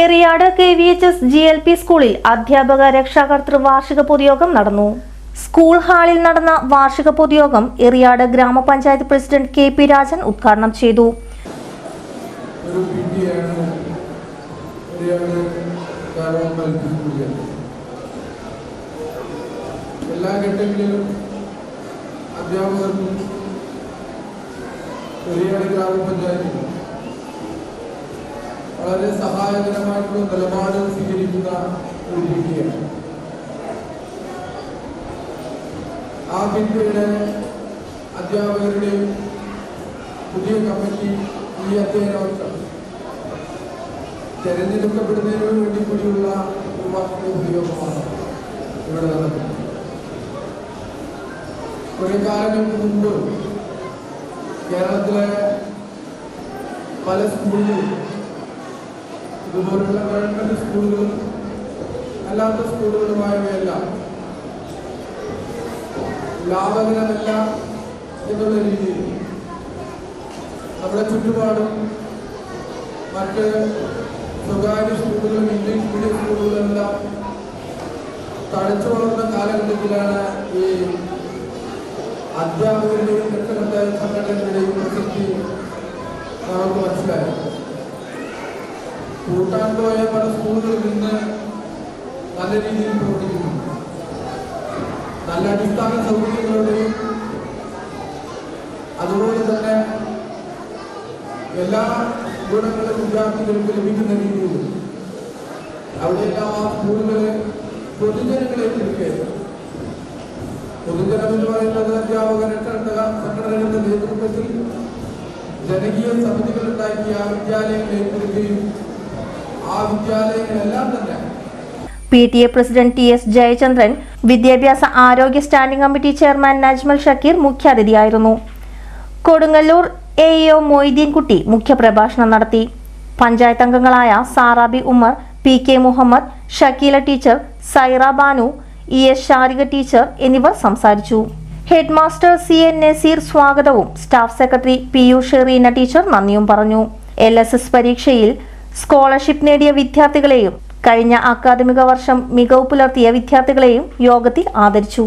Eriyad K V H S G L P സ്കൂളിൽ അധ്യാപക രക്ഷാകർത്തൃ വാർഷിക പൊതുയോഗം നടന്നു. സ്കൂൾ ഹാളിൽ നടന്ന വാർഷിക പൊതുയോഗം എറിയാട് ഗ്രാമപഞ്ചായത്ത് പ്രസിഡന്റ് കെ പി രാജൻ ഉദ്ഘാടനം ചെയ്തു. എല്ലാ ഘട്ടങ്ങളിലും അധ്യാപകർക്കും ഗ്രാമപഞ്ചായത്തിനും വളരെ സഹായകരമായിട്ടുള്ള നിലപാട് സ്വീകരിക്കുന്ന ഒരു രീതിയാണ് ആ പിന്നീട് അധ്യാപകരുടെയും പുതിയ കമ്മിറ്റി ഈ അധ്യയന തെരഞ്ഞെടുക്കപ്പെടുന്നതിന് വേണ്ടി കൂടിയുള്ള ഉപയോഗമാണ് ഇവിടെ നടക്കുന്നത്. കുറെ കാലങ്ങൾക്ക് മുമ്പ് കേരളത്തിലെ പല സ്കൂളുകളും ഇതുപോലുള്ള ഗവൺമെന്റ് സ്കൂളുകളും അല്ലാത്ത സ്കൂളുകളുമായവയെല്ലാം ലാഭകരമല്ല എന്നുള്ള രീതിയിൽ നമ്മുടെ ചുറ്റുപാടും മറ്റ് സ്വകാര്യ സ്കൂളുകളും ഇംഗ്ലീഷ് മീഡിയം സ്കൂളുകളെല്ലാം തഴച്ചു വളർന്ന കാലഘട്ടത്തിലാണ് ഈ അധ്യാപകരുടെയും രക്ഷകർത്തായ സംഘടനകളുടെയും പ്രസക്തി നമുക്ക് മനസ്സിലായത്. കൂട്ടാൻ പോയ പല സ്കൂളുകളിൽ നിന്ന് നല്ല രീതിയിൽ പ്രവർത്തിക്കുന്നു നല്ല അടിസ്ഥാന സൗകര്യങ്ങളുടെയും അതുപോലെ തന്നെ എല്ലാ ഗുണങ്ങളും വിദ്യാർത്ഥികൾക്ക് ലഭിക്കുന്ന രീതിയിൽ അവിടെയെല്ലാം ആ സ്കൂളുകളെ പൊതുജനങ്ങളെ ഏറ്റെടുക്കുക പൊതുജനം എന്ന് പറയുന്നത് അധ്യാപക സംഘടനകളുടെ നേതൃത്വത്തിൽ ജനകീയ സമിതികൾ ഉണ്ടാക്കിയ വിദ്യാലയങ്ങളെ ഏറ്റെടുക്കുകയും ആ തന്നെ. P T A president T S Jayachandran വിദ്യാഭ്യാസ ആരോഗ്യ standing committee chairman Najmal Shakeer മുഖ്യാതിഥിയായിരുന്നു. Kodungallur A O Moideenkutty മുഖ്യപ്രഭാഷണം നടത്തി. പഞ്ചായത്ത് അംഗങ്ങളായ Sarabi Ummer P K Muhammad Shakeela teacher Saira Banu E S Sharika teacher എന്നിവർ സംസാരിച്ചു. Head master C N Nazeer സ്വാഗതവും staff secretary P U Shereena teacher നന്ദിയും പറഞ്ഞു. L S S പരീക്ഷയിൽ scholarship നേടിയ വിദ്യാർത്ഥികളെയും കഴിഞ്ഞ അക്കാദമിക വർഷം മികവ് പുലർത്തിയ വിദ്യാർത്ഥികളെയും യോഗത്തിൽ ആദരിച്ചു.